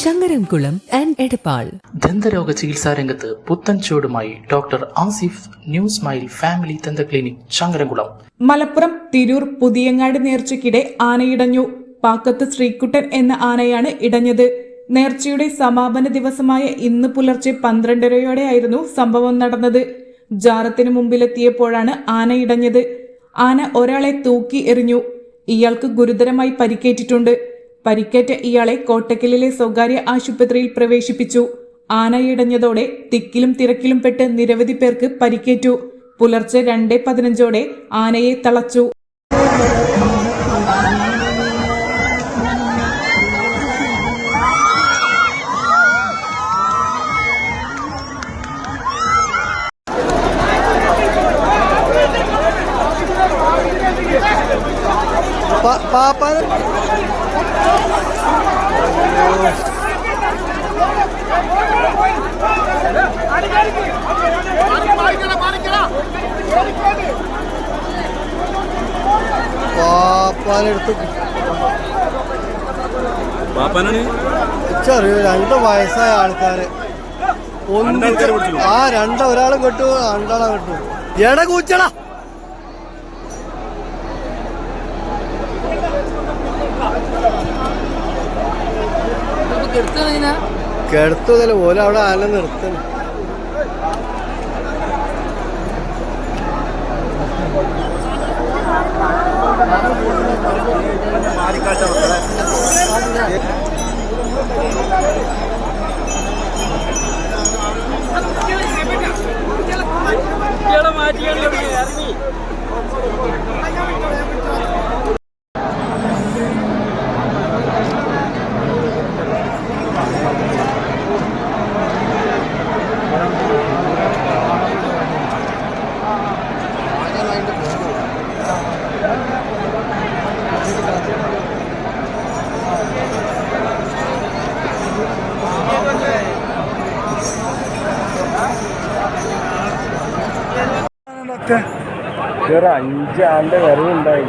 Changaramkulam and Edappal. ദന്തരോഗ ചികിത്സാ രംഗത്ത് പുത്തൻ ചുവടുമായി doctor Asif new smile family ദന്ത ക്ലിനിക് ചങ്ങരംകുളം. മലപ്പുറം തിരൂർ പുതിയങ്ങാട് നേർച്ചയ്ക്കിടെ ആനയിടഞ്ഞു. പാക്കത്ത് ശ്രീകുട്ടൻ എന്ന ആനയാണ് ഇടഞ്ഞത്. നേർച്ചയുടെ സമാപന ദിവസമായ ഇന്ന് പുലർച്ചെ പന്ത്രണ്ടരയോടെയായിരുന്നു സംഭവം നടന്നത്. ജാറത്തിന് മുമ്പിലെത്തിയപ്പോഴാണ് ആന ഇടഞ്ഞത്. ആന ഒരാളെ തൂക്കി എറിഞ്ഞു. ഇയാൾക്ക് ഗുരുതരമായി പരിക്കേറ്റിട്ടുണ്ട്. പരിക്കേറ്റ ഇയാളെ കോട്ടക്കലിലെ സ്വകാര്യ ആശുപത്രിയിൽ പ്രവേശിപ്പിച്ചു. ആനയിടഞ്ഞതോടെ തിക്കിലും തിരക്കിലും പെട്ട് നിരവധി പേർക്ക് പരിക്കേറ്റു. പുലർച്ചെ രണ്ട് പതിനഞ്ചോടെ ആനയെ തളച്ചു. പാപ്പാന് പാപ്പാനെടുത്ത് പാപ്പാനാണ്? ചെറിയ രണ്ട് വയസ്സായ ആൾക്കാര്. ഒന്നും ആ രണ്ട ഒരാളും കെട്ടു രണ്ടാളെ കെട്ടു. എട കൂച്ചടാ. കെടുത്തതല്ല ഓല അവിടെ ആല നിർത്തണം ഒരു അഞ്ചാണ്ട് വരവുണ്ടായി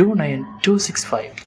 two nine two six five